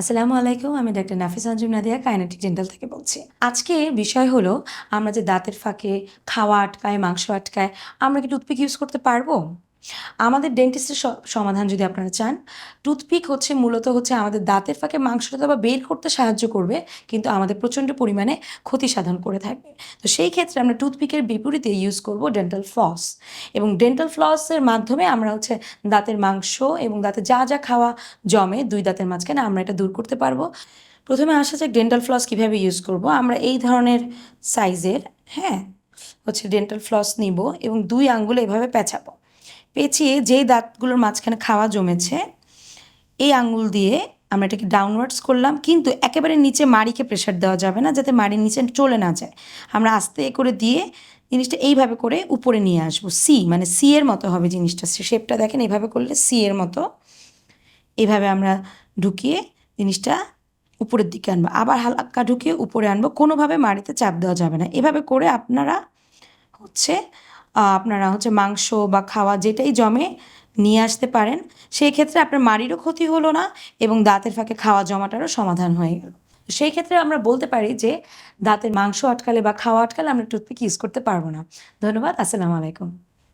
আসসালামু আলাইকুম, আমি doctor Nafis Anjum Nadia, Kinetic dental থেকে বলছি। আজকে বিষয় হলো, আমরা যে দাঁতের ফাঁকে খাওয়া আটকায়, মাংস আটকায়, আমরা কি টুথপিক ইউজ করতে পারব? আমাদের ডেন্টিস্টের সমাধান যদি আপনারা চান টুথপিক হচ্ছে মূলত হচ্ছে আমাদের দাঁতের ফাঁকে মাংসটা বা বের করতে সাহায্য করবে, কিন্তু আমাদের প্রচণ্ড পরিমাণে ক্ষতি সাধন করে থাকবে। তো সেই ক্ষেত্রে আমরা টুথপিকের বিপরীতে ইউজ করব ডেন্টাল ফ্লস এবং ডেন্টাল ফ্লসের মাধ্যমে আমরা হচ্ছে দাঁতের মাংস এবং দাঁতে যা যা খাওয়া জমে, দুই দাঁতের মাঝখানে আমরা এটা দূর করতে পারব। প্রথমে আসা যাক ডেন্টাল ফ্লস কীভাবে ইউজ করব। আমরা এই ধরনের সাইজের হ্যাঁ হচ্ছে ডেন্টাল ফ্লস নিব এবং দুই আঙ্গুলে এভাবে পেঁচাবো। পেঁচিয়ে যেই দাঁতগুলোর মাঝখানে খাওয়া জমেছে, এই আঙুল দিয়ে আমরা এটাকে ডাউনওয়ার্ডস করলাম। কিন্তু একেবারে নিচে মাড়িকে প্রেশার দেওয়া যাবে না, যাতে মাড়ির নিচে চলে না যায়। আমরা আস্তে করে দিয়ে জিনিসটা এইভাবে করে উপরে নিয়ে আসব। সি মানে সি এর মতো হবে জিনিসটা। শেপটা দেখেন, এইভাবে করলে সি এর মতো। এইভাবে আমরা ঢুকিয়ে জিনিসটা উপরের দিকে আনব। আবার হালকা ঢুকিয়ে উপরে আনব। কোনোভাবে মাড়িতে চাপ দেওয়া যাবে না। এভাবে করে আপনারা হচ্ছে আপনারা হচ্ছে মাংস বা খাওয়া যেটাই জমে নিয়ে আসতে পারেন। সেই ক্ষেত্রে আপনার মাড়িরও ক্ষতি হলো না এবং দাঁতের ফাঁকে খাওয়া জমাটারও সমাধান হয়ে গেল। সেই ক্ষেত্রে আমরা বলতে পারি যে দাঁতের মাংস আটকালে বা খাওয়া আটকালে আমরা টুথপিক ইউজ করতে পারব না। ধন্যবাদ, আসসালামু আলাইকুম।